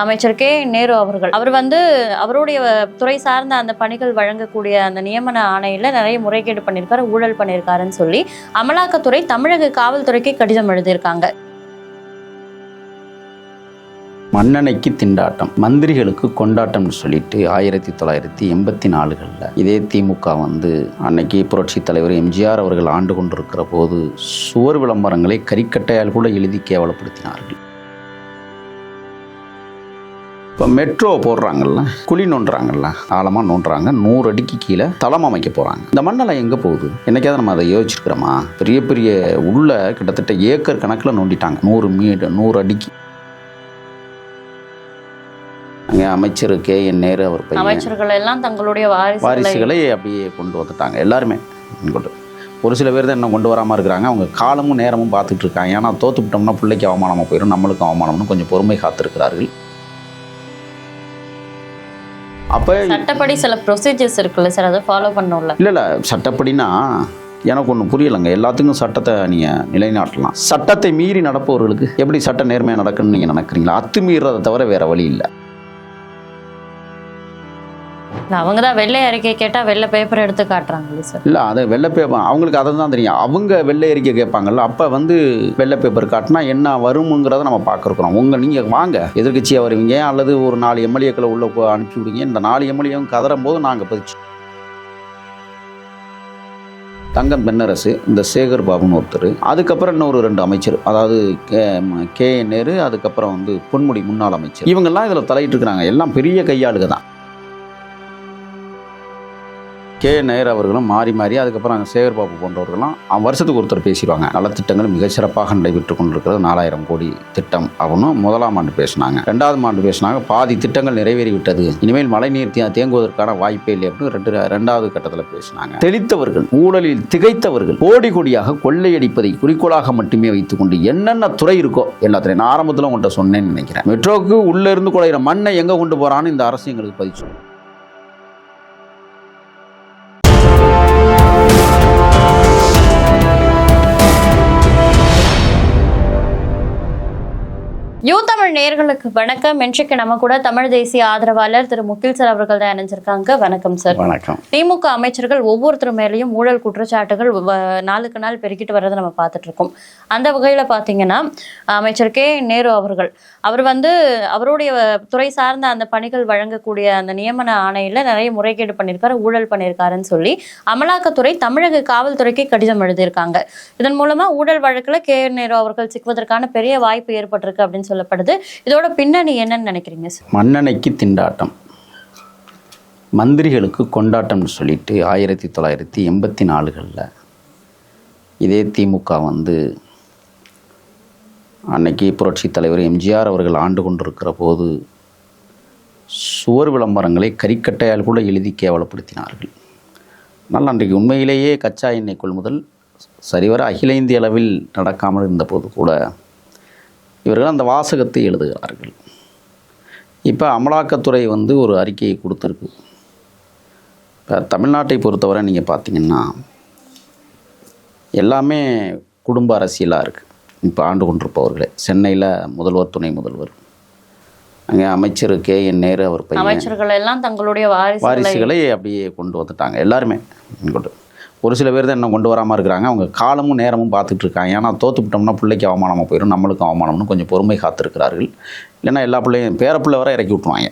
அமைச்சர் கே. நேரு அவர்கள். அவர் வந்து அவருடைய துறை சார்ந்த அந்த பணிகள் வழங்கக்கூடிய அந்த நியமன ஆணையில நிறைய முறைகேடு பண்ணியிருக்காரு ஊழல் பண்ணியிருக்காருன்னு சொல்லி அமலாக்கத்துறை தமிழக காவல்துறைக்கு கடிதம் எழுதியிருக்காங்க. மன்னனைக்கு திண்டாட்டம் மந்திரிகளுக்கு கொண்டாட்டம்னு சொல்லிட்டு ஆயிரத்தி தொள்ளாயிரத்தி எண்பத்தி நாலுகளில் இதே திமுக வந்து அன்னைக்கு புரட்சி தலைவர் எம்ஜிஆர் அவர்கள் ஆண்டு கொண்டிருக்கிற போது சுவர் விளம்பரங்களை கரிக்கட்டையால் கூட எழுதி கேவலப்படுத்தினார்கள். இப்போ மெட்ரோ போடுறாங்கல்ல குழி நோண்டுறாங்கல்ல ஆழமாக நோண்டுறாங்க நூறு அடிக்கு கீழே தளம் அமைக்க போகிறாங்க இந்த மண்ணெல்லாம் எங்கே போகுது? என்னைக்காவது நம்ம அதை யோசிச்சிருக்கிறோமா? பெரிய பெரிய உள்ள கிட்டத்தட்ட ஏக்கர் கணக்கில் நோண்டிட்டாங்க. நூறு மீடு நூறு அடிக்கு. அங்கே அமைச்சர் கே என் நேரு அவர் பையன் அமைச்சர்கள் எல்லாம் தங்களுடைய வாரிசுகளை அப்படியே கொண்டு வந்துட்டாங்க. எல்லாருமே கொண்டு ஒரு சில பேர் தான் இன்னும் கொண்டு வராமல் இருக்கிறாங்க. அவங்க காலமும் நேரமும் பார்த்துட்டு இருக்காங்க. ஏன்னா தோத்துவிட்டோம்னா பிள்ளைக்கு அவமானமாக போயிடும் நம்மளுக்கும் அவமானம்னு கொஞ்சம் பொறுமை காத்திருக்கிறார்கள். அப்போ சட்டப்படி சில ப்ரொசீஜர்ஸ் இருக்குல்ல சார் அதை ஃபாலோ பண்ணணும்ல? இல்லை இல்லை சட்டப்படினா எனக்கு ஒன்றும் புரியலைங்க. எல்லாத்துக்கும் சட்டத்தை நீங்கள் நிலைநாட்டலாம். சட்டத்தை மீறி நடப்பவர்களுக்கு எப்படி சட்ட நேர்மையாக நடக்குன்னு நீங்கள் நினைக்கிறீங்களா? அத்துமீறதை தவிர வேற வழி இல்லை. அவங்க தான் வெள்ளை அறிக்கை கேட்டா வெள்ளை பேப்பர் எடுத்து காட்டுறாங்களே சார் இல்லை அதை வெள்ளை பேப்பர் அவங்களுக்கு அதை தான் தெரியும். அவங்க வெள்ளை அறிக்கை கேட்பாங்கல்ல அப்போ வந்து வெள்ளை பேப்பர் காட்டினா என்ன வருமுங்கிறத நம்ம பார்க்குறோம். உங்கள் நீங்கள் வாங்க எதிர்கட்சியாக வருவீங்க அல்லது ஒரு நாலு எம்எல்ஏக்களை உள்ளே போ- அனுப்பி விடுங்க. இந்த நாலு எம்எல்ஏவும் கதறும் போது நாங்கள் பதிச்சு தங்கம் பெண்ணரசு இந்த சேகர் பாபுன்னு ஒருத்தர் அதுக்கப்புறம் இன்னொரு ரெண்டு அமைச்சர் அதாவது கே கே நேரு அதுக்கப்புறம் வந்து பொன்முடி முன்னாள் அமைச்சர். இவங்கெல்லாம் இதில் தலையிட்டு இருக்கிறாங்க எல்லாம் பெரிய கையாளுக தான் கே நேர் அவர்களும் மாறி மாறி அதுக்கப்புறம் அங்கே சேகர் பாபு போன்றவர்களும் அவன் வருஷத்துக்கு ஒருத்தர் பேசிடுவாங்க. நலத்திட்டங்கள் மிகச்சிறப்பாக நடைபெற்று கொண்டிருக்கிறது. நாலாயிரம் கோடி திட்டம் அவனும் முதலாம் ஆண்டு பேசினாங்க. ரெண்டாவது ஆண்டு பேசினாங்க. பாதி திட்டங்கள் நிறைவேறிவிட்டது. இனிமேல் மழைநீர் தேங்குவதற்கான வாய்ப்பே இல்லை அப்படின்னு ரெண்டு ரெண்டாவது கட்டத்தில் பேசினாங்க. தெளித்தவர்கள் ஊழலில் திகைத்தவர்கள் கோடி கோடியாக கொள்ளையடிப்பதை குறிக்கோளாக மட்டுமே வைத்துக்கொண்டு என்னென்ன துறை இருக்கோ எல்லாத்துலையும் நான் ஆரம்பத்தில் உங்கள்கிட்ட சொன்னேன்னு நினைக்கிறேன். மெட்ரோக்கு உள்ளே இருந்து குழையிற மண்ணை எங்கே கொண்டு போகிறான்னு இந்த அரசு எங்களுக்கு பதிச்சு தமிழ் நேயர்களுக்கு வணக்கம். இன்றைக்கு நம்ம கூட தமிழ் தேசிய ஆதரவாளர் திரு முகில் சார் அவர்கள் தான் இணைஞ்சிருக்காங்க. வணக்கம் சார். வணக்கம். திமுக அமைச்சர்கள் ஒவ்வொருத்தர் மேலேயும் ஊழல் குற்றச்சாட்டுகள் நாளுக்கு நாள் பெருக்கிட்டு வர்றதை நம்ம பார்த்துட்டு இருக்கோம். அந்த வகையில் பார்த்தீங்கன்னா அமைச்சர் கே. நேரு அவர்கள் அவர் வந்து அவருடைய துறை சார்ந்த அந்த பணிகள் வழங்கக்கூடிய அந்த நியமன ஆணையில நிறைய முறைகேடு பண்ணியிருக்காரு ஊழல் பண்ணியிருக்காருன்னு சொல்லி அமலாக்கத்துறை தமிழக காவல்துறைக்கு கடிதம் எழுதியிருக்காங்க. இதன் மூலமா ஊழல் வழக்குல கே. நேரு அவர்கள் சிக்குவதற்கான பெரிய வாய்ப்பு ஏற்பட்டிருக்கு அப்படின்னு சொல்லப்படுது. இதோட பின்னணி என்னன்னு நினைக்கிறீங்க சார் மன்னனைக்கு திண்டாட்டம். மந்திரிகளுக்கு கொண்டாட்டம்னு சொல்லிட்டு ஆயிரத்தி தொள்ளாயிரத்தி எண்பத்தி நாலுகளில் இதே திமுக வந்து அன்னைக்கு புரட்சி தலைவர் எம்ஜிஆர் அவர்கள் ஆண்டு கொண்டிருக்கிற போது சுவர் விளம்பரங்களை கரிக்கட்டையால் கூட எழுதி கேவலப்படுத்தினார்கள். ஆனால் அன்றைக்கு உண்மையிலேயே கச்சா எண்ணெய் கொள்முதல் சரிவர அகில இந்திய அளவில் நடக்காமல் இருந்தபோது கூட இவர்கள் அந்த வாசகத்தை எழுதுகிறார்கள். இப்போ அமலாக்கத்துறை வந்து ஒரு அறிக்கையை கொடுத்துருக்கு. இப்போ தமிழ்நாட்டை பொறுத்தவரை நீங்கள் பார்த்தீங்கன்னா எல்லாமே குடும்ப அரசியலாக இருக்குது இப்போ ஆண்டு கொண்டிருப்பவர்களே. சென்னையில் முதல்வர் துணை முதல்வர். அங்கே அமைச்சர் கே என் நேரு அவர் பையன். அமைச்சர்கள் எல்லாம் தங்களுடைய வாரிசுகளை அப்படியே கொண்டு வந்துட்டாங்க. எல்லாருமே. கொண்டு ஒரு சில பேர் தான் இன்னும் கொண்டு வராமல் இருக்கிறாங்க. அவங்க காலமும் நேரமும் பார்த்துட்டு இருக்காங்க. ஏன்னா தோத்துவிட்டோம்னா பிள்ளைக்கு அவமானமாக போயிடும் நம்மளுக்கும் அவமானம்னு கொஞ்சம் பொறுமை காத்திருக்கிறார்கள். இல்லைன்னா எல்லா பிள்ளையும் பேரப்பிள்ளை வரை இறக்கி விட்டுருவாங்க.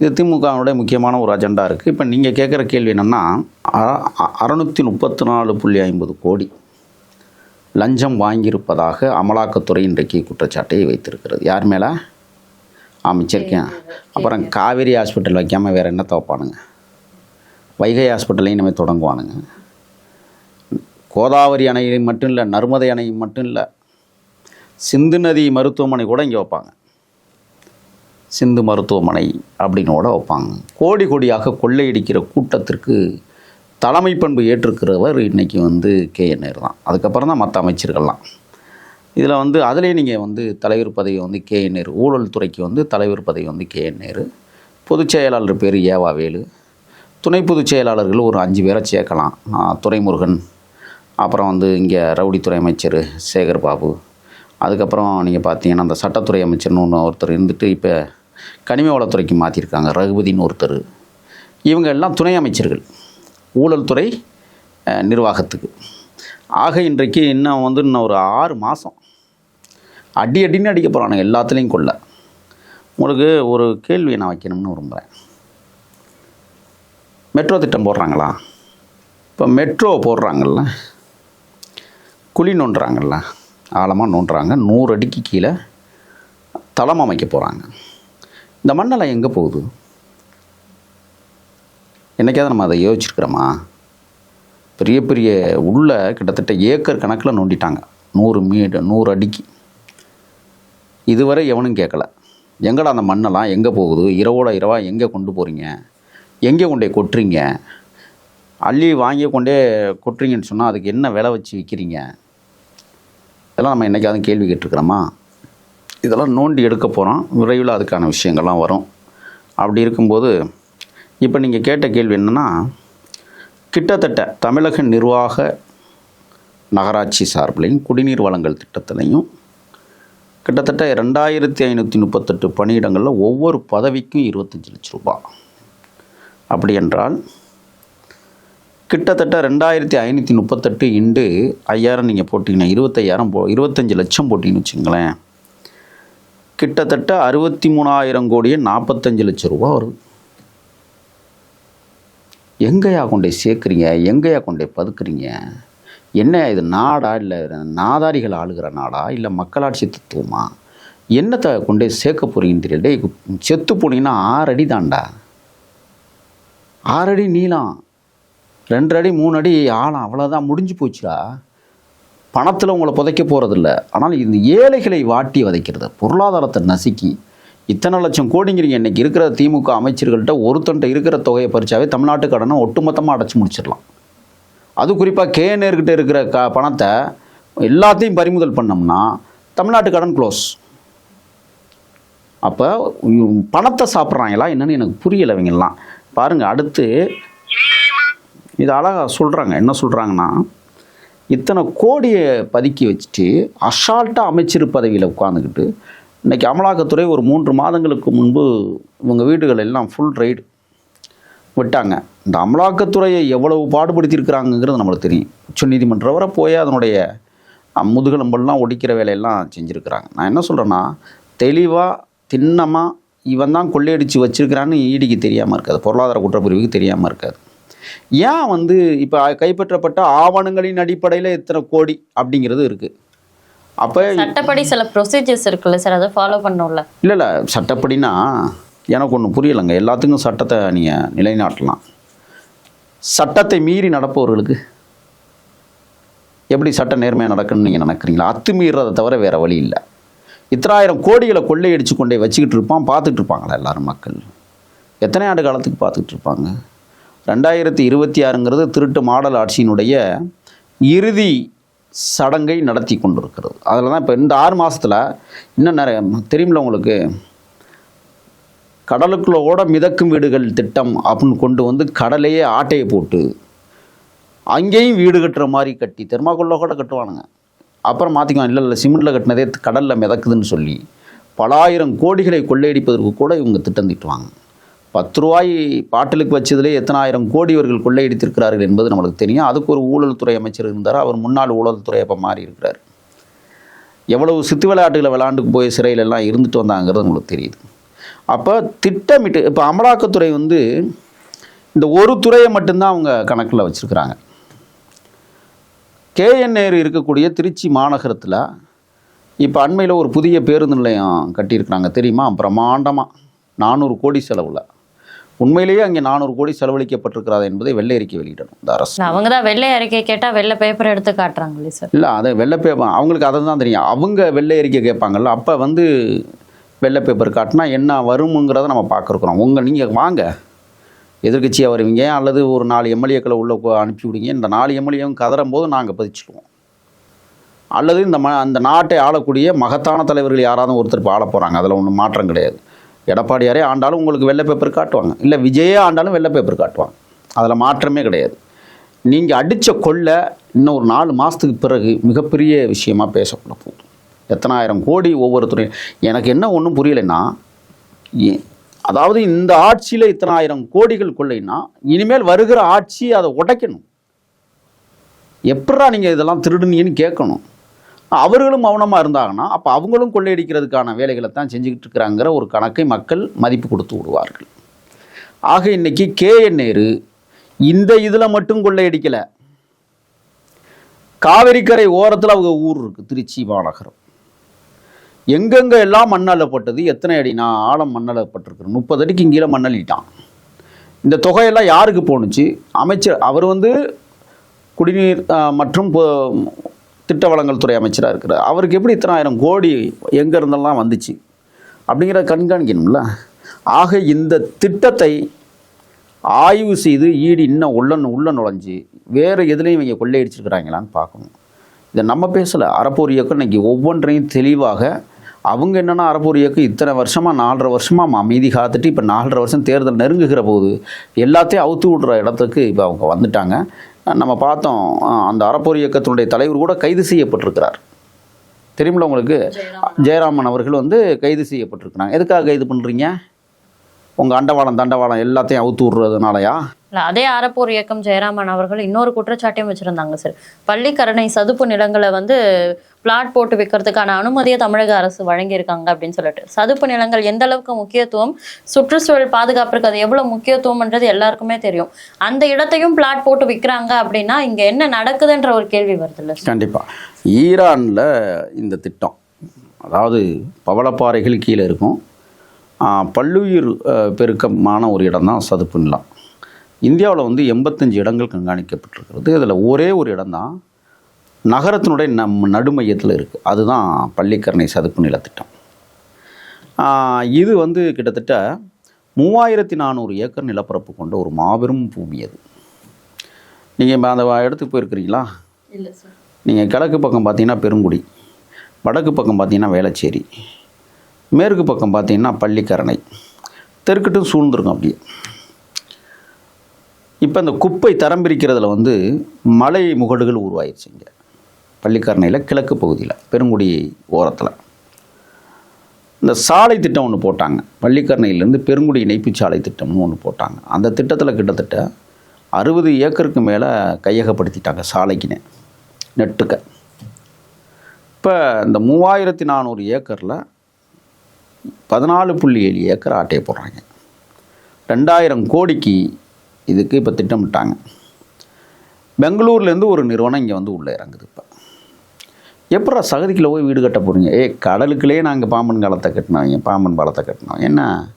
இது திமுகவுடைய முக்கியமான ஒரு அஜெண்டா இருக்குது இப்போ நீங்கள் கேட்குற கேள்வி என்னென்னா அறநூற்றி முப்பத்தி நாலு புள்ளி ஐம்பது கோடி லஞ்சம் வாங்கியிருப்பதாக அமலாக்கத்துறை இன்றைக்கு குற்றச்சாட்டை வைத்திருக்கிறது. யார் மேலே? அமைச்சிருக்கேன் அப்புறம் காவேரி ஹாஸ்பிட்டல் வைக்காமல் வேறு என்ன வைப்பானுங்க? வைகை ஹாஸ்பிட்டலையும் இனிமேல் தொடங்குவானுங்க. கோதாவரி அணையை மட்டும் இல்லை நர்மதை அணை மட்டும் இல்லை சிந்து நதி மருத்துவமனை கூட இங்கே வைப்பாங்க. சிந்து மருத்துவமனை அப்படின்னு கூட வைப்பாங்க. கோடி கோடியாக கொள்ளையடிக்கிற கூட்டத்திற்கு தலைமை பண்பு ஏற்றிருக்கிறவர் இன்னைக்கு வந்து கே நேரு தான். அதுக்கப்புறம் தான் மற்ற அமைச்சர்கள்லாம். இதில் வந்து அதிலே நீங்கள் வந்து தலைவர் பதவி வந்து கே நேரு ஊழல் துறைக்கு வந்து தலைவர் பதவி வந்து கே நேரு பொதுச் செயலாளர் பேர் ஏவா வேலு துணை பொதுச் செயலாளர்கள் ஒரு அஞ்சு பேரை சேர்க்கலாம். ஆ, துரைமுருகன் அப்புறம் வந்து இங்கே ரவுடித்துறை அமைச்சர் சேகர் பாபு. அதுக்கப்புறம் நீங்கள் பார்த்தீங்கன்னா அந்த சட்டத்துறை அமைச்சர்னு ஒன்று ஒருத்தர் இருந்துட்டு இப்போ கனிம வளத்துறைக்கு மாற்றிருக்காங்க ரகுபதின்னு ஒருத்தர். இவங்க எல்லாம் துணை அமைச்சர்கள். ஊழல் துறை நிர்வாகத்துக்கு. ஆக இன்றைக்கு இன்னும் வந்து இன்னும் ஒரு ஆறு மாதம் அடி அடின்னு அடிக்க போகிறானுங்க எல்லாத்துலேயும் கொள்ள. உங்களுக்கு ஒரு கேள்வியை நான் வைக்கணும்னு விரும்புகிறேன் மெட்ரோ திட்டம் போடுறாங்களா? இப்போ மெட்ரோ போடுறாங்கல்ல. குழி நோண்டுறாங்கல்ல ஆழமாக நோண்டுறாங்க. நூறு அடிக்கு கீழே தளம் அமைக்க போகிறாங்க இந்த மண்ணெல்லாம் எங்கே போகுது? என்னைக்காவது நம்ம அதை யோசிச்சிருக்கிறோமா? பெரிய பெரிய உள்ள கிட்டத்தட்ட ஏக்கர் கணக்கில் நோண்டிட்டாங்க. நூறு மீடு நூறு அடிக்கு. இதுவரை எவனும் கேட்கல. எங்கடா அந்த மண்ணெல்லாம் எங்கே போகுது? இரவோட இரவாக எங்கே கொண்டு போகிறீங்க எங்கே கொண்டே கொட்டுறீங்க? அள்ளி வாங்கி கொண்டே கொட்டுறீங்கன்னு சொன்னால் அதுக்கு என்ன விலை வச்சு விற்கிறீங்க இதெல்லாம் நம்ம என்றைக்காவது கேள்வி கேட்டிருக்கிறோமா? இதெல்லாம் நோண்டி எடுக்க போகிறோம் விரைவில் அதுக்கான விஷயங்கள்லாம் வரும். அப்படி இருக்கும்போது இப்போ நீங்கள் கேட்ட கேள்வி என்னென்னா கிட்டத்தட்ட தமிழக நிர்வாக நகராட்சி சார்பிலையும் குடிநீர் வழங்கல் திட்டத்திலையும் கிட்டத்தட்ட ரெண்டாயிரத்தி ஐநூற்றி முப்பத்தெட்டு பணியிடங்களில் ஒவ்வொரு பதவிக்கும் இருபத்தஞ்சி லட்ச ரூபாய். அப்படி என்றால் கிட்டத்தட்ட ரெண்டாயிரத்தி ஐநூற்றி முப்பத்தெட்டு இண்டு ஐயாயிரம் நீங்கள் போட்டிங்கன்னா இருபத்தையாயிரம் போ இருபத்தஞ்சி லட்சம் போட்டிங்கன்னு வச்சுங்களேன் கிட்டத்தட்ட அறுபத்தி மூணாயிரம் கோடியே நாற்பத்தஞ்சு லட்சம் ரூபா வருது. எங்கேயா கொண்டே சேர்க்குறீங்க? எங்கேயா கொண்டே பதுக்குறீங்க? என்ன இது நாடா இல்லை நாதாரிகள் ஆளுகிற நாடா? இல்லை மக்களாட்சி தத்துவமா? என்னத்தை கொண்டே சேர்க்க போகிறீங்கன்னு தெரியல. செத்து போனீங்கன்னா ஆறடி தாண்டா ஆறடி நீளம். ரெண்டு அடி மூணு அடி ஆழம் அவ்வளோதான் முடிஞ்சு போச்சுடா. பணத்தில் உங்களை புதைக்க போகிறதில்ல ஆனால் இந்த ஏழைகளை வாட்டி வதைக்கிறது பொருளாதாரத்தை நசுக்கி இத்தனை லட்சம் கோடிங்கிறீங்க. இன்றைக்கி இருக்கிற திமுக அமைச்சர்கள்ட்ட ஒருத்தன்ட்ட இருக்கிற தொகையை பறிச்சாவே தமிழ்நாட்டு கடனை ஒட்டுமொத்தமாக அடைச்சி முடிச்சிடலாம். அது குறிப்பாக கேஎன்ஏர்கிட்ட இருக்கிற க பணத்தை எல்லாத்தையும் பறிமுதல் பண்ணோம்னா தமிழ்நாட்டு கடன் க்ளோஸ் அப்போ பணத்தை சாப்பிட்றாங்களா? என்னென்னு எனக்கு புரியலை இவங்கெல்லாம். பாருங்கள் அடுத்து இது அழகாக சொல்கிறாங்க என்ன சொல்கிறாங்கன்னா இத்தனை கோடியை பதுக்கி வச்சுட்டு அசால்ட்டாக அமைச்சர் பதவியில் உட்காந்துக்கிட்டு இன்றைக்கி அமலாக்கத்துறை ஒரு மூன்று மாதங்களுக்கு முன்பு இவங்க வீடுகள் எல்லாம் ஃபுல் ரைடு விட்டாங்க. இந்த அமலாக்கத்துறையை எவ்வளவு பாடுபடுத்தியிருக்கிறாங்கங்கிறது நம்மளுக்கு தெரியும். உச்சநீதிமன்றம் வரை போய் அதனுடைய முதுகெலும்பெல்லாம் ஒடிக்கிற வேலையெல்லாம் செஞ்சுருக்கிறாங்க. நான் என்ன சொல்கிறேன்னா தெளிவாக திண்ணமாக இவன் தான் கொள்ளையடித்து வச்சுருக்கிறான்னு ஈடிக்கு தெரியாமல் இருக்காது. பொருளாதார குற்றப்பிரிவுக்கு தெரியாமல் இருக்காது. ஏன் வந்து இப்போ கைப்பற்றப்பட்ட ஆவணங்களின் அடிப்படையில் இத்தனை கோடி அப்படிங்கிறது இருக்குது அப்போ சட்டப்படி சில ப்ரொசீஜர்ஸ் இருக்குல்ல சார் அதை ஃபாலோ பண்ணணும்ல. இல்லை இல்லை. சட்டப்படினா எனக்கு ஒன்றும் புரியலைங்க. எல்லாத்துக்கும் சட்டத்தை நீங்கள் நிலைநாட்டலாம். சட்டத்தை மீறி நடப்பவர்களுக்கு எப்படி சட்ட நேர்மையாக நடக்குன்னு நீங்கள் நினைக்கிறீங்களா? அத்துமீறதை தவிர வேறு வழி இல்லை. இத்தனாயிரம் கோடிகளை கொள்ளையடிச்சு கொண்டே வச்சுக்கிட்டு இருப்பான் பார்த்துட்டு இருப்பாங்களா எல்லாரும் மக்கள்? எத்தனை ஆண்டு காலத்துக்கு பார்த்துக்கிட்டு இருப்பாங்க? ரெண்டாயிரத்தி இருபத்தி ஆறுங்கிறது திருட்டு மாடல் ஆட்சியினுடைய இறுதி சடங்கை நடத்தி கொண்டிருக்கிறது. அதில் தான் இப்போ இந்த ஆறு மாதத்தில் இன்னும் நிறைய தெரியுமில்ல உங்களுக்கு? கடலுக்குள்ளோட மிதக்கும் வீடுகள் திட்டம் அப்படின்னு கொண்டு வந்து கடலையே ஆட்டையை போட்டு அங்கேயும் வீடு கட்டுற மாதிரி கட்டி தெர்மாக்குள்ளே கூட கட்டுவானுங்க. அப்புறம் மாற்றிக்குவான் இல்லை இல்லை சிமெண்ட்டில் கட்டினதே கடலில் மிதக்குதுன்னு சொல்லி பலாயிரம் கோடிகளை கொள்ளையடிப்பதற்கு கூட இவங்க திட்டம் திட்டுவாங்க. பத்து ரூபாய் பாட்டிலுக்கு வச்சதிலே எத்தனாயிரம் கோடி இவர்கள் கொள்ளையடித்திருக்கிறார்கள் என்பது நம்மளுக்கு தெரியும். அதுக்கு ஒரு ஊழல்துறை அமைச்சர் இருந்தார். அவர் முன்னாள் ஊழல்துறை அப்போ மாறி இருக்கிறார். எவ்வளவு சித்து விளையாட்டுகளை விளாண்டுக்கு போய் சிறையிலெல்லாம் இருந்துட்டு வந்தாங்கிறது உங்களுக்கு தெரியுது. அப்போ திட்டமிட்டு இப்போ அமலாக்கத்துறை வந்து இந்த ஒரு துறையை மட்டும்தான் அவங்க கணக்கில் வச்சுருக்கிறாங்க. கேஎன்ஏர் இருக்கக்கூடிய திருச்சி மாநகரத்தில் இப்போ அண்மையில் ஒரு புதிய பேருந்து நிலையம் கட்டியிருக்கிறாங்க. தெரியுமா? பிரம்மாண்டமாக நானூறு கோடி செலவில். உண்மையிலேயே அங்கே நானூறு கோடி செலவழிக்கப்பட்டிருக்கிறது என்பதை வெள்ளை அறிக்கை வெளியிடணும். இந்த அரசு. அவங்க தான் வெள்ளை அறிக்கை கேட்டா வெள்ளை பேப்பர் எடுத்து காட்டுறாங்களே சார் இல்லை அதை வெள்ளை பேப்பர் அவங்களுக்கு அதை தான் தெரியும். அவங்க வெள்ளை அறிக்கை கேட்பாங்கல்ல அப்போ வந்து வெள்ளை பேப்பர் காட்டினா என்ன வருமுங்கிறத நம்ம பார்க்குறோம். உங்கள் நீங்கள் வாங்க. எதிர்க்கட்சியாக வருவீங்க அல்லது ஒரு நாலு எம்எல்ஏக்களை உள்ளே அனுப்பி விடுங்க. இந்த நாலு எம்எல்ஏவும் கதறும் போது நாங்கள் பதிச்சிடுவோம் அல்லது இந்த ம அந்த நாட்டை ஆளக்கூடிய மகத்தான தலைவர்கள் யாராவது ஒருத்தர் ஆள போகிறாங்க அதில் ஒன்றும் மாற்றம் கிடையாது. எடப்பாடியாரே ஆண்டாலும் உங்களுக்கு வெள்ளை பேப்பர் காட்டுவாங்க. இல்லை விஜயே ஆண்டாலும் வெள்ளை பேப்பர் காட்டுவாங்க. அதில் மாற்றமே கிடையாது. நீங்கள் அடித்த கொள்ளை இன்னும் ஒரு நாலு மாதத்துக்கு பிறகு மிகப்பெரிய விஷயமா பேசப்பட போகுது எத்தனாயிரம் கோடி ஒவ்வொருத்தரையும் எனக்கு என்ன ஒன்றும் புரியலைன்னா ஏ- அதாவது இந்த ஆட்சியில் இத்தனை ஆயிரம் கோடிகள் கொள்ளைன்னா இனிமேல் வருகிற ஆட்சி அதை உடைக்கணும். எப்படா நீங்கள் இதெல்லாம் திருடுனீங்கன்னு கேட்கணும். அவர்களும் மௌனமாக இருந்தாங்கன்னா அப்போ அவங்களும் கொள்ளையடிக்கிறதுக்கான வேலைகளை தான் செஞ்சுக்கிட்டு இருக்கிறாங்கிற ஒரு கணக்கை மக்கள் மதிப்பு கொடுத்து விடுவார்கள். ஆக இன்னைக்கு கே என் நேரு இந்த இதில் மட்டும் கொள்ளையடிக்கலை. காவிரிக்கரை ஓரத்தில் அவங்க ஊர் இருக்குது திருச்சி மாநகரம். எங்கெங்கே எல்லாம் மண்ணள்ளப்பட்டது எத்தனை அடினா ஆழம் மண்ணள்ளப்பட்டிருக்கு முப்பது அடிக்கு கீழே மண்ணள்ளிட்டான். இந்த தொகையெல்லாம் யாருக்கு போணுச்சு? அமைச்சர் அவர் வந்து குடிநீர் மற்றும் திட்ட வளங்கள் துறை அமைச்சராக இருக்கிறார். அவருக்கு எப்படி இத்தனை ஆயிரம் கோடி எங்கே இருந்தெல்லாம் வந்துச்சு? அப்படிங்கிற கண்காணிக்கணும்ல. ஆக இந்த திட்டத்தை ஆய்வு செய்து ஈடு இன்னும் உள்ள உள்ள நுழைஞ்சு வேறு எதுலேயும் இவங்க கொள்ளையடிச்சிருக்கிறாங்களான்னு பார்க்கணும். இதை நம்ம பேசலை. அறப்போர் இயக்கம் இன்னைக்கு ஒவ்வொன்றையும் தெளிவாக அவங்க என்னென்னா அறப்போர் இயக்கம் இத்தனை வருஷமாக நாலரை வருஷமாக அமைதி காத்துட்டு இப்போ நாலரை வருஷம் தேர்தல் நெருங்குகிற போது எல்லாத்தையும் அவுத்து விடுற இடத்துக்கு இப்போ அவங்க வந்துட்டாங்க. நம்ம பார்த்தோம் அந்த அறப்போர் இயக்கத்தினுடைய தலைவர் கூட கைது செய்யப்பட்டிருக்கிறார். தெரியுமில்ல உங்களுக்கு? ஜெயராமன். அவர்கள் வந்து கைது செய்யப்பட்டிருக்கிறாங்க. எதுக்காக கைது பண்ணுறீங்க உங்கள் அண்டவாளம் தண்டவாளம் எல்லாத்தையும் அவுத்து விடுறதுனாலயா? அதே அறப்போர் இயக்கம் ஜெயராமன் அவர்கள் இன்னொரு குற்றச்சாட்டையும் வச்சிருந்தாங்க சார் பள்ளிக்கரணை சதுப்பு நிலங்களை வந்து பிளாட் போட்டு விற்கிறதுக்கான அனுமதியை தமிழக அரசு வழங்கியிருக்காங்க அப்படின்னு சொல்லிட்டு. சதுப்பு நிலங்கள் எந்த அளவுக்கு முக்கியத்துவம் சுற்றுச்சூழல் பாதுகாப்பிற்கு அது எவ்வளவு முக்கியத்துவம்ன்றது எல்லாருக்குமே தெரியும். அந்த இடத்தையும் பிளாட் போட்டு விற்கிறாங்க அப்படின்னா இங்க என்ன நடக்குதுன்ற ஒரு கேள்வி வருது இல்லை கண்டிப்பாக ஈரானில் இந்த திட்டம் அதாவது பவளப்பாறைகள் கீழே இருக்கும். பல்லுயிர் பெருக்கமான ஒரு இடம் தான் சதுப்பு நிலம். இந்தியாவில் வந்து எண்பத்தஞ்சு இடங்கள் கண்காணிக்கப்பட்டிருக்கிறது. இதில் ஒரே ஒரு இடம்தான் நகரத்தினுடைய நம் நடுமையத்தில் இருக்குது அதுதான் பள்ளிக்கரணை சதுப்பு நில திட்டம். ஆ, இது வந்து கிட்டத்தட்ட மூவாயிரத்தி நானூறு ஏக்கர் நிலப்பரப்பு கொண்ட ஒரு மாபெரும் பூமி அது. நீங்கள் அந்த இடத்துக்கு போயிருக்கிறீங்களா? இல்ல சார் நீங்கள் கிழக்கு பக்கம் பார்த்தீங்கன்னா பெருங்குடி வடக்கு பக்கம் பார்த்தீங்கன்னா வேளச்சேரி மேற்கு பக்கம் பார்த்தீங்கன்னா பள்ளிக்கரணை. தெற்கிட்டும் சூழ்ந்துருக்கும் அப்படியே. இப்போ இந்த குப்பை தரம் பிரிக்கிறதுல வந்து மலை முகடுகள் உருவாயிருச்சு இங்கே. பள்ளிக்கரணையில் கிழக்கு பகுதியில் பெருங்குடி ஓரத்தில். இந்த சாலை திட்டம் ஒன்று போட்டாங்க. பள்ளிக்கரணையிலேருந்து பெருங்குடி இணைப்பு சாலை திட்டம்னு ஒன்று போட்டாங்க. அந்த திட்டத்தில் கிட்டத்தட்ட அறுபது ஏக்கருக்கு மேலே கையகப்படுத்திட்டாங்க சாலைக்குன்னு நெட்டுக்க. இப்போ இந்த மூவாயிரத்தி நானூறு ஏக்கரில் பதினாலு புள்ளி ஏழு ஏக்கர் ஆட்டையை போடுறாங்க. ரெண்டாயிரம் கோடிக்கு இதுக்கு இப்போ திட்டமிட்டாங்க. பெங்களூர்லேருந்து ஒரு நிறுவனம் இங்கே வந்து உள்ளே இறங்குது இப்போ. எப்படா சகதிக்குள்ளே போய் வீடு கட்ட போகிறீங்க ஏ கடலுக்குள்ளேயே நாங்கள் பாம்பன் காலத்தை கட்டினோம் பாம்பன் பாலத்தை கட்டினோம். என்ன?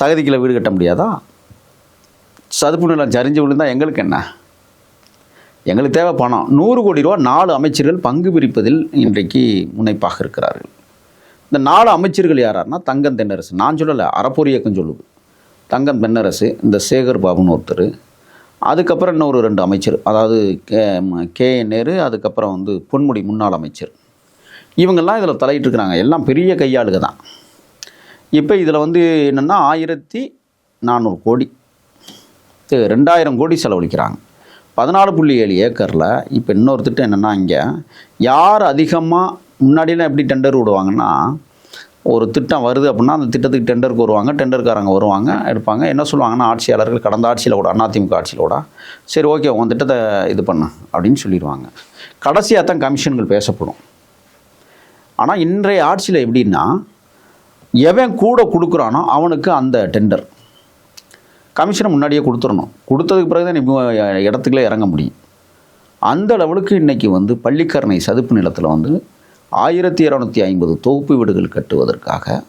சகதிக்குள்ளே வீடு கட்ட முடியாதா? சதுப்பு நிலம் சரிஞ்சு விழுந்தால் எங்களுக்கு என்ன? எங்களுக்கு தேவை பணம். நூறு கோடி ரூபா நாலு அமைச்சர்கள் பங்கு பிரிப்பதில் இன்றைக்கு முனைப்பாக இருக்கிறார்கள். இந்த நாலு அமைச்சர்கள் யாராருன்னா தங்கம் தென்னரசு. நான் சொல்லலை அறப்பொரு இயக்கம் சொல்லுது. தங்கம் பெண்ணரசு இந்த சேகர் பாபுன்னு ஒருத்தர். அதுக்கப்புறம் இன்னொரு ரெண்டு அமைச்சர். அதாவது கே கே நேரு அதுக்கப்புறம் வந்து பொன்முடி முன்னாள் அமைச்சர். இவங்கெல்லாம் இதில் தலையிட்டு இருக்கிறாங்க எல்லாம் பெரிய கையாளுக தான். இப்போ இதில் வந்து என்னென்னா ஆயிரத்தி நானூறு கோடி. இது ரெண்டாயிரம் கோடி செலவழிக்கிறாங்க. பதினாலு புள்ளி ஏழு ஏக்கரில் இப்போ இன்னொரு திட்டம் என்னென்னா இங்கே யார் அதிகமாக முன்னாடியெலாம் எப்படி டெண்டர் விடுவாங்கன்னா ஒரு திட்டம் வருது அப்படின்னா அந்த திட்டத்துக்கு டெண்டருக்கு வருவாங்க டெண்டருக்காரங்க வருவாங்க எடுப்பாங்க. என்ன சொல்லுவாங்கன்னா ஆட்சியாளர்கள் கடந்த ஆட்சியில் கூட அதிமுக ஆட்சியில் கூட சரி ஓகே உன் திட்டத்தை இது பண்ணு அப்படின்னு சொல்லிடுவாங்க. கடைசியாக தான் கமிஷன்கள் பேசப்படும். ஆனால் இன்றைய ஆட்சியில் எப்படின்னா எவன் கூட கொடுக்குறானோ அவனுக்கு அந்த டெண்டர் கமிஷனை முன்னாடியே கொடுத்துடணும். கொடுத்ததுக்கு பிறகு தான் நீ இடத்துக்குள்ளே இறங்க முடியும். அந்த லெவலுக்கு இன்றைக்கி வந்து பள்ளிக்கரணை சதுப்பு நிலத்தில் வந்து ஆயிரத்தி இரநூத்தி ஐம்பது தொகுப்பு வீடுகள் கட்டுவதற்காக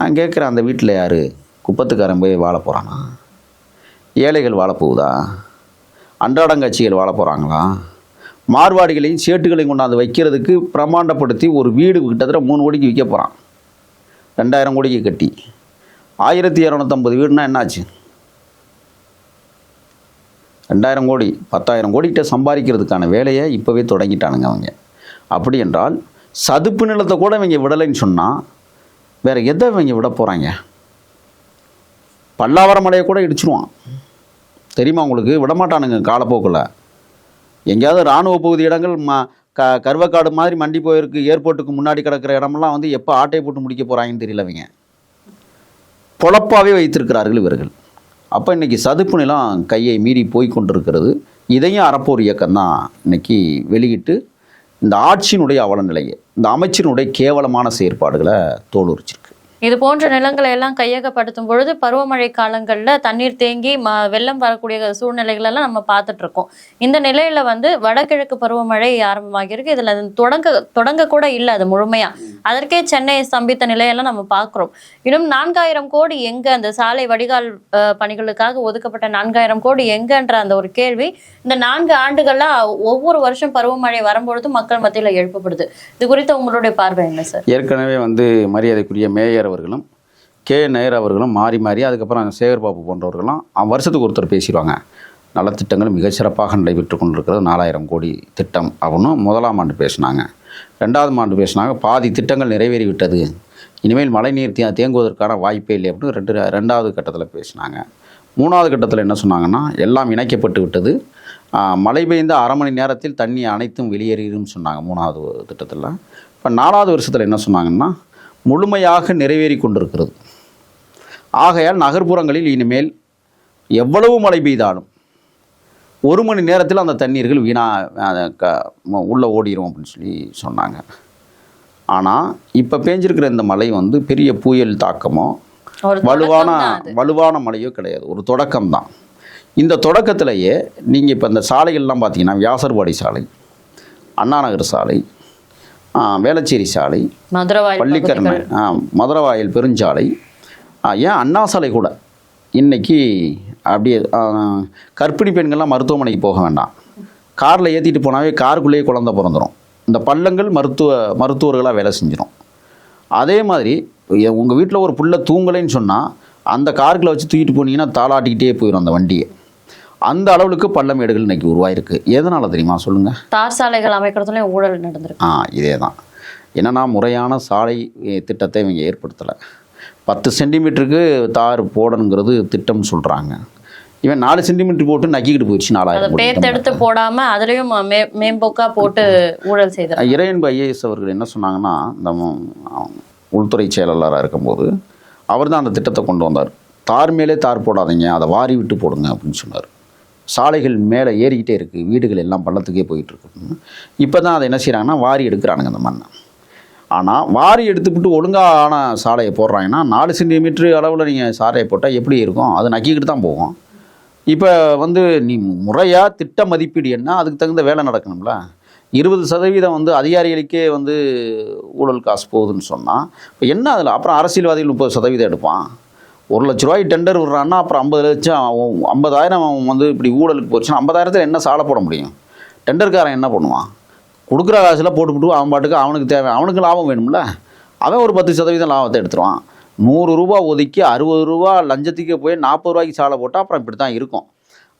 நான் கேட்குறேன் அந்த வீட்டில் யார்? குப்பத்துக்காரன் போய் வாழ போகிறானா ஏழைகள் வாழப்போகுதா அன்றாடங்கட்சிகள் வாழ போகிறாங்களா மார்வாடிகளையும் சேட்டுகளையும் கொண்டாந்து வைக்கிறதுக்கு பிரமாண்டப்படுத்தி ஒரு வீடு கிட்டத்தட்ட மூணு கோடிக்கு விற்க போகிறான் ரெண்டாயிரம் கோடிக்கு கட்டி. ஆயிரத்தி இரநூத்தம்பது வீடுனா என்னாச்சு? ரெண்டாயிரம் கோடி பத்தாயிரம் கோடிக்கிட்ட சம்பாதிக்கிறதுக்கான வேலையை இப்போவே தொடங்கிட்டானுங்க அவங்க. அப்படி என்றால் சதுப்பு நிலத்தை கூட இவங்க விடலைன்னு சொன்னால் வேறு எதை இவங்க விட போகிறாங்க பல்லாவரம் மலையை கூட இடிச்சிருவான். தெரியுமா உங்களுக்கு? விடமாட்டானுங்க காலப்போக்கில். எங்கேயாவது இராணுவ பகுதி இடங்கள் ம க கருவக்காடு மாதிரி மண்டி போயிருக்கு ஏர்போர்ட்டுக்கு முன்னாடி கிடக்கிற இடமெல்லாம் வந்து எப்போ ஆட்டையை போட்டு முடிக்க போகிறாங்கன்னு தெரியல அவங்க பொழப்பாகவே வைத்திருக்கிறார்கள் இவர்கள். அப்போ இன்றைக்கி சதுப்பு நிலம் கையை மீறி போய் கொண்டிருக்கிறது. இதையும் அறப்போர் இயக்கம் தான் இன்னைக்கு வெளியிட்டு இந்த ஆட்சியினுடைய அவலநிலையை இந்த அமைச்சரினுடைய கேவலமான செயற்பாடுகளை தோலுரிச்சிருக்கு. இது போன்ற நிலங்களை எல்லாம் கையகப்படுத்தும் பொழுது பருவமழை காலங்களில் தண்ணீர் தேங்கி ம வெள்ளம் வரக்கூடிய சூழ்நிலைகள் எல்லாம் நம்ம பார்த்துட்டு இருக்கோம் இந்த நிலையில வந்து வடகிழக்கு பருவமழை ஆரம்பமாகியிருக்கு. இதுல தொடங்க தொடங்க கூட இல்லை அது முழுமையா. அதற்கே சென்னை ஸ்தம்பித்த நிலையெல்லாம் நம்ம பார்க்குறோம். இன்னும் நான்காயிரம் கோடி எங்க அந்த சாலை வடிகால் பணிகளுக்காக ஒதுக்கப்பட்ட நான்காயிரம் கோடி எங்கன்ற அந்த ஒரு கேள்வி இந்த நான்கு ஆண்டுகளா ஒவ்வொரு வருஷம் பருவமழை வரும்பொழுதும் மக்கள் மத்தியில எழுப்பப்படுது. இது குறித்து உங்களுடைய பார்வை என்ன சார்? ஏற்கனவே வந்து மரியாதைக்குரிய மேயர் அவர்களும் கே. நேர் அவர்களும் மாறி மாறி அதுக்கப்புறம் சேகர் பாபு போன்றவர்களும் அவன் வருஷத்துக்கு ஒருத்தர் பேசிடுவாங்க. நலத்திட்டங்கள் மிகச்சிறப்பாக நடைபெற்று கொண்டிருக்கிறது. நாலாயிரம் கோடி திட்டம் அப்படின்னு முதலாம் ஆண்டு பேசினாங்க. ரெண்டாவது ஆண்டு பேசினாங்க. பாதி திட்டங்கள் நிறைவேறிவிட்டது. இனிமேல் மழைநீர் தே தேங்குவதற்கான வாய்ப்பே இல்லை அப்படின்னு ரெண்டு ரெண்டாவது கட்டத்தில் பேசினாங்க. மூணாவது கட்டத்தில் என்ன சொன்னாங்கன்னா எல்லாம் இணைக்கப்பட்டு விட்டது. மழை பெய்ந்த அரை மணி நேரத்தில் தண்ணி அனைத்தும் வெளியேறிடும் சொன்னாங்க மூணாவது திட்டத்தில். இப்போ நாலாவது வருஷத்தில் என்ன சொன்னாங்கன்னா முழுமையாக நிறைவேறி கொண்டிருக்கிறது. ஆகையால் நகர்ப்புறங்களில் இனிமேல் எவ்வளவு மழை பெய்தாலும் ஒரு மணி நேரத்தில் அந்த தண்ணீர்கள் வீணா க உள்ள ஓடிரும் அப்படின்னு சொல்லி சொன்னாங்க. ஆனால் இப்போ பேஞ்சிருக்கிற இந்த மழை வந்து பெரிய புயல் தாக்கமோ வலுவான. வலுவான மழையோ கிடையாது. ஒரு தொடக்கம் தான் இந்த தொடக்கத்திலேயே நீங்கள் இப்போ இந்த சாலைகள்லாம் பார்த்தீங்கன்னா வியாசர்பாடி சாலை அண்ணாநகர் சாலை வேளச்சேரி சாலை பள்ளிக்கரணை மதுரவாயல் பெருஞ்சாலை. ஏன் அண்ணா சாலை கூட? இன்னைக்கு அப்படியே கர்ப்பிணி பெண்கள்லாம் மருத்துவமனைக்கு போக வேண்டாம். காரில் ஏற்றிட்டு போனாவே காருக்குள்ளேயே குழந்தை பிறந்துடும் இந்த பள்ளங்கள் மருத்துவ மருத்துவர்களாக வேலை செஞ்சிடும் அதே மாதிரி உங்கள் வீட்டில் ஒரு புள்ள தூங்கலைன்னு சொன்னால் அந்த காருக்குள்ள வச்சு தூக்கிட்டு போனீங்கன்னா தாளாட்டிக்கிட்டே போயிடும் அந்த வண்டியை. அந்த அளவுக்கு பள்ளமேடுகள் இன்னைக்கு உருவாயிருக்கு. எதனால் தெரியுமா? சொல்லுங்கள் தார் சாலைகள் அமைக்கிறதுலயும் ஊழல் நடந்திருக்கு. ஆ இதே தான் என்னன்னா முறையான சாலை திட்டத்தை இவங்க ஏற்படுத்தலை. பத்து சென்டிமீட்டருக்கு தார் போடணுங்கிறது திட்டம் சொல்கிறாங்க இவன் நாலு சென்டிமீட்டர் போட்டு நக்கிக்கிட்டு போயிடுச்சு நாலாயிரம் கோடி பேர்த்தெடுத்து போடாம அதுலயும் மே மேம்போக்கா போட்டு ஊழல் செய்தார் இறையன்பு ஐஏஎஸ் அவர்கள் என்ன சொன்னாங்கன்னா இந்த உள்துறை செயலாளராக இருக்கும்போது அவர் தான் அந்த திட்டத்தை கொண்டு வந்தார். தார் மேலே தார் போடாதீங்க அதை வாரி விட்டு போடுங்க அப்படின்னு சொன்னார். சாலைகள் மேலே ஏறிக்கிட்டே இருக்குது வீடுகள் எல்லாம் பள்ளத்துக்கே போயிட்டு இருக்கு. இப்போ தான் அதை என்ன செய்கிறாங்கன்னா வாரி எடுக்கிறானுங்க அந்த மண்ணை ஆனால் வாரி எடுத்துக்கிட்டு ஒழுங்கான சாலையை போடுறாங்கன்னா நாலு சென்டிமீட்டர் அளவில் நீங்கள் சாலையை போட்டால் எப்படி இருக்கும்? அது நக்கிக்கிட்டு தான் போகும். இப்போ வந்து நீ முறையாக திட்ட மதிப்பீடு என்ன? அதுக்கு தகுந்த வேலை நடக்கணும்ல. இருபது சதவீதம் வந்து அதிகாரிகளுக்கே வந்து ஊழல் காசு போகுதுன்னு சொன்னால் இப்போ என்ன அதில்? அப்புறம் அரசியல்வாதிகள் முப்பது சதவீதம் எடுப்பான். ஒரு லட்ச ரூபாய் டெண்டர் விடுறான்னா அப்புறம் ஐம்பது லட்சம் அவன் ஐம்பதாயிரம் அவன் வந்து இப்படி ஊழலுக்கு போச்சுன்னா ஐம்பதாயிரத்தில் என்ன சாலை போட முடியும்? டெண்டர்காரன் என்ன பண்ணுவான்? கொடுக்குற காசில் போட்டுவிட்டு அவன் பாட்டுக்கு அவனுக்கு தேவை அவனுக்கு லாபம் வேணும்ல? அவன் ஒரு பத்து சதவீதம் லாபத்தை எடுத்துருவான். நூறு ரூபா ஒதுக்கி அறுபது ரூபா லஞ்சத்துக்கு போய் நாற்பது ரூபாய்க்கு சாலை போட்டால் அப்புறம் இப்படி தான் இருக்கும்.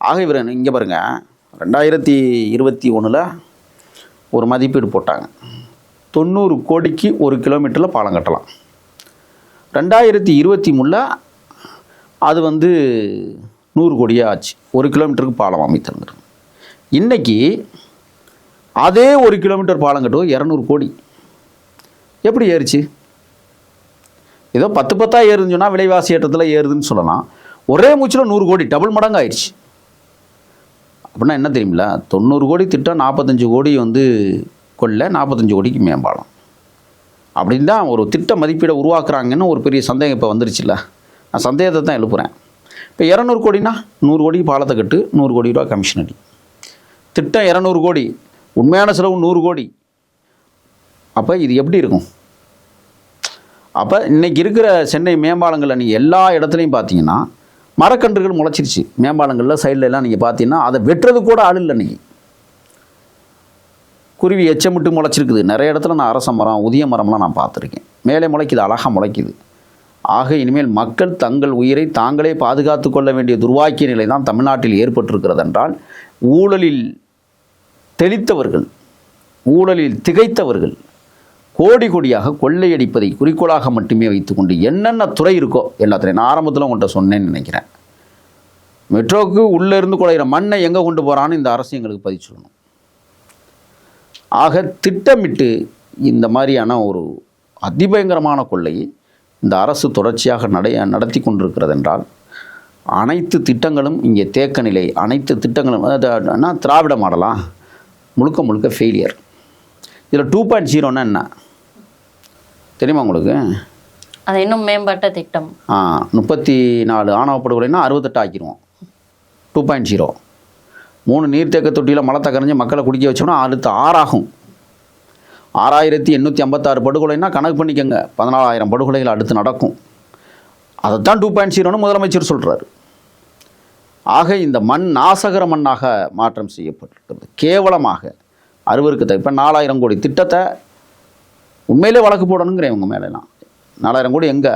ஆக இவர் இங்கே பாருங்கள் ரெண்டாயிரத்தி இருபத்தி ஒன்றில் ஒரு மதிப்பீடு போட்டாங்க. தொண்ணூறு கோடிக்கு ஒரு கிலோமீட்டரில் பாலம் கட்டலாம். ரெண்டாயிரத்தி இருபத்தி மூணில் அது வந்து நூறு கோடியாக ஆச்சு. ஒரு கிலோமீட்டருக்கு பாலம் அமைத்திருந்துருக்கு இன்றைக்கி அதே ஒரு கிலோமீட்டர் பாலம் கட்டுவோம் இரநூறு கோடி. எப்படி ஏறுச்சு? ஏதோ பத்து பத்தாக ஏறுதுன்னு சொன்னால் விலைவாசி ஏற்றத்தில் ஏறுதுன்னு சொல்லலாம். ஒரே மூச்சில் நூறு கோடி டபுள் மடங்கு ஆயிடுச்சு அப்படின்னா என்ன தெரியுமில தொண்ணூறு கோடி திட்டம் நாற்பத்தஞ்சு கோடி வந்து கொள்ள நாற்பத்தஞ்சு கோடிக்கு மேம்பாலம். அப்படின்னு தான் ஒரு திட்ட மதிப்பீடை உருவாக்குறாங்கன்னு ஒரு பெரிய சந்தேகம் இப்போ வந்துருச்சுல்ல? நான் சந்தேகத்தை தான் எழுப்புகிறேன் இப்போ இரநூறு கோடினா நூறு கோடிக்கு பாலத்தை கட்டு நூறு கோடி ரூபா கமிஷன் அடி. திட்டம் இரநூறு கோடி உண்மையான செலவு நூறு கோடி. அப்போ இது எப்படி இருக்கும்? அப்போ இன்னைக்கு இருக்கிற சென்னை மேம்பாலங்களில் நீங்கள் எல்லா இடத்துலையும் பார்த்தீங்கன்னா மரக்கன்றுகள் முளைச்சிருச்சு. மேம்பாலங்களில் சைடில் எல்லாம் நீங்கள் பார்த்தீங்கன்னா அதை வெட்டுறது கூட ஆள் இல்லை இன்றைக்கி குருவி எச்சமிட்டு முளைச்சிருக்குது. நிறைய இடத்துல நான் அரச மரம் உதிய மரம்லாம் நான் பார்த்துருக்கேன். மேலே முளைக்குது அழகாக முளைக்குது. ஆக இனிமேல் மக்கள் தங்கள் உயிரை தாங்களே பாதுகாத்து கொள்ள வேண்டிய துர்வாக்கிய நிலை தான் தமிழ்நாட்டில் ஏற்பட்டிருக்கிறது என்றால் ஊழலில் தெளித்தவர்கள் ஊழலில் திகைத்தவர்கள் கோடி கோடியாக கொள்ளையடிப்பதை குறிக்கோளாக மட்டுமே வைத்துக்கொண்டு என்னென்ன துறை இருக்கோ எல்லாத்துலையும் நான் ஆரம்பத்தில் உங்கள்கிட்ட சொன்னேன்னு நினைக்கிறேன். மெட்ரோவுக்கு உள்ளே இருந்து குழையிற மண்ணை எங்கே கொண்டு போகிறான்னு இந்த அரசு எங்களுக்கு பதிவு சொல்லணும். ஆக திட்டமிட்டு இந்த மாதிரியான ஒரு அதிபயங்கரமான கொள்ளையை இந்த அரசு தொடர்ச்சியாக நடை நடத்தி கொண்டிருக்கிறது என்றால் அனைத்து திட்டங்களும் இங்கே தேக்க நிலை அனைத்து திட்டங்களும் என்ன திராவிட மாடலா? முழுக்க முழுக்க ஃபெயிலியர் இதில் டூ பாயிண்ட் ஜீரோன்னா என்ன? தெரியுமா உங்களுக்கு? அது இன்னும் மேம்பட்ட திட்டம். ஆ முப்பத்தி நாலு ஆணவ அறுபத்தெட்டு ஆக்கிடுவோம் டூ பாயிண்ட் ஜீரோ மூணு நீர்த்தேக்க தொட்டியில் மலத்தை கரைஞ்சி மக்களை குடிக்க வச்சோம்னா அடுத்து ஆறாகும். ஆறாயிரத்தி எண்ணூற்றி ஐம்பத்தாறு படுகொலைன்னா கணக்கு பண்ணிக்கோங்க. பதினாலாயிரம் படுகொலைகள் அடுத்து நடக்கும். அதைத்தான் டூ பாயிண்ட் ஜீரோன்னு முதலமைச்சர் சொல்கிறாரு ஆக இந்த மண் நாசகர மண்ணாக மாற்றம் செய்யப்பட்டிருக்கிறது. கேவலமாக. அறுவருக்கு இப்போ நாலாயிரம் கோடி திட்டத்தை உண்மையிலே வழக்கு போடணுங்கிறேன் இவங்க மேலெல்லாம். நாலாயிரம் கோடி எங்கே?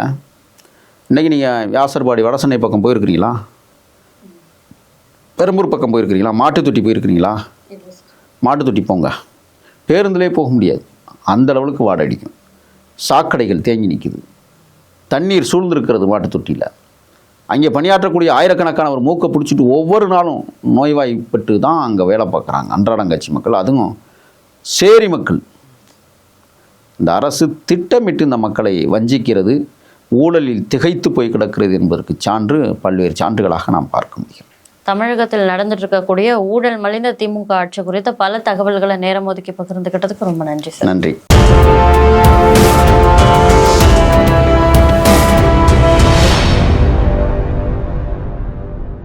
இன்றைக்கி நீங்கள் வியாசர்பாடி வடசென்னை பக்கம் போயிருக்கிறீங்களா? பெரம்பூர் பக்கம் போயிருக்கிறீங்களா? மாட்டுத் தொட்டி போயிருக்கிறீங்களா? மாட்டுத் தொட்டி போங்க. பேருந்திலே போக முடியாது. அந்த லெவலுக்கு வாடை அடிக்கும் சாக்கடைகள் தேங்கி நிற்குது. தண்ணீர் சூழ்ந்திருக்கிறது மாட்டு தொட்டியில். அங்கே பணியாற்றக்கூடிய ஆயிரக்கணக்கான ஒரு மூக்கை பிடிச்சிட்டு ஒவ்வொரு நாளும் நோய்வாய்ப்பட்டு தான் அங்கே வேலை பார்க்குறாங்க. அன்றாடங்காட்சி மக்கள். அதுவும் சேரி மக்கள். இந்த அரசு திட்டமிட்டு இந்த மக்களை வஞ்சிக்கிறது ஊழலில் திகைத்து போய் கிடக்கிறது என்பதற்கு சான்று பல்வேறு சான்றுகளாக நாம் பார்க்க முடியும் தமிழகத்தில் நடந்துட்டு இருக்கக்கூடிய ஊழல் மலிந்த திமுக ஆட்சி குறித்த பல தகவல்களை நேரம் ஒதுக்கி பகிர்ந்துக்கிட்டதுக்கு ரொம்ப நன்றி சார். நன்றி.